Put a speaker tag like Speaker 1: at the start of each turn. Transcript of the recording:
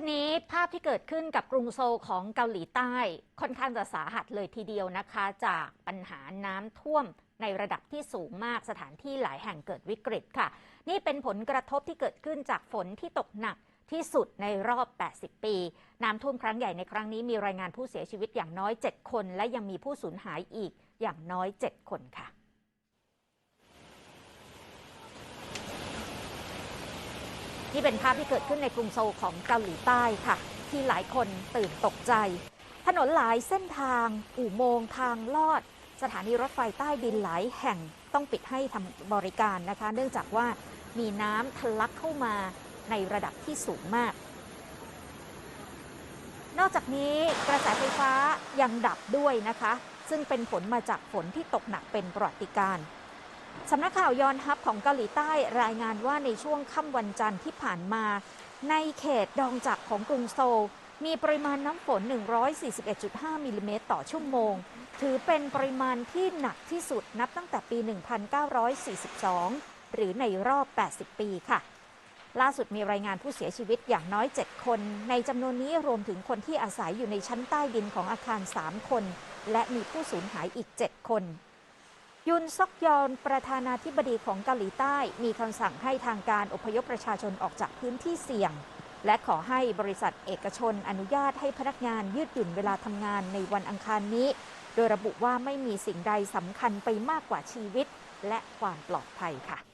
Speaker 1: นนี้ภาพที่เกิดขึ้นกับกรุงโซลของเกาหลีใต้ค่อนข้างจะสาหัสเลยทีเดียวนะคะ จากปัญหาน้ำท่วมในระดับที่สูงมากสถานที่หลายแห่งเกิดวิกฤตค่ะ นี่เป็นผลกระทบที่เกิดขึ้นจากฝนที่ตกหนักที่สุดในรอบ 80 ปี น้ำท่วมครั้งใหญ่ในครั้งนี้มีรายงานผู้เสียชีวิตอย่างน้อย 7 คน และยังมีผู้สูญหายอีกอย่างน้อย 7 คนค่ะ นี่เป็นภาพที่เกิดขึ้นในกรุงโซลของเกาหลีใต้ค่ะ ที่หลายคนตื่นตกใจ ถนนหลายเส้นทางอุโมงทางลอด สถานีรถไฟใต้ดินหลายแห่งต้องปิดให้ทำบริการนะคะ เนื่องจากว่ามีน้ำทะลักเข้ามาในระดับที่สูงมาก นอกจากนี้กระแสไฟฟ้ายังดับด้วยนะคะ ซึ่งเป็นผลมาจากฝนที่ตกหนักเป็นประวัติการณ์ สำนักข่าวยอนฮับของเกาหลีใต้รายงานว่าในช่วงค่ำวันจันทร์ที่ผ่านมา ในเขตดองจักของกรุงโซล มีปริมาณน้ำฝน 141.5 มิลลิเมตรต่อชั่วโมง ถือเป็นปริมาณที่หนักที่สุดนับตั้งแต่ปี 1942 หรือในรอบ 80 ปีค่ะ ล่าสุดมีรายงานผู้เสียชีวิตอย่างน้อย 7 คน ในจำนวนนี้รวมถึงคนที่อาศัยอยู่ในชั้นใต้ดินของอาคาร 3 คน และมีผู้สูญหายอีก 7 คน ยุนซอกยอนประธานาธิบดีของเกาหลีใต้ มีคำสั่งให้ทางการอพยพประชาชนออกจากพื้นที่เสี่ยง และขอให้บริษัทเอกชนอนุญาตให้พนักงานยืดหยุ่นเวลาทำงานในวันอังคารนี้ โดยระบุว่าไม่มีสิ่งใดสำคัญไปมากกว่าชีวิต และความปลอดภัยค่ะ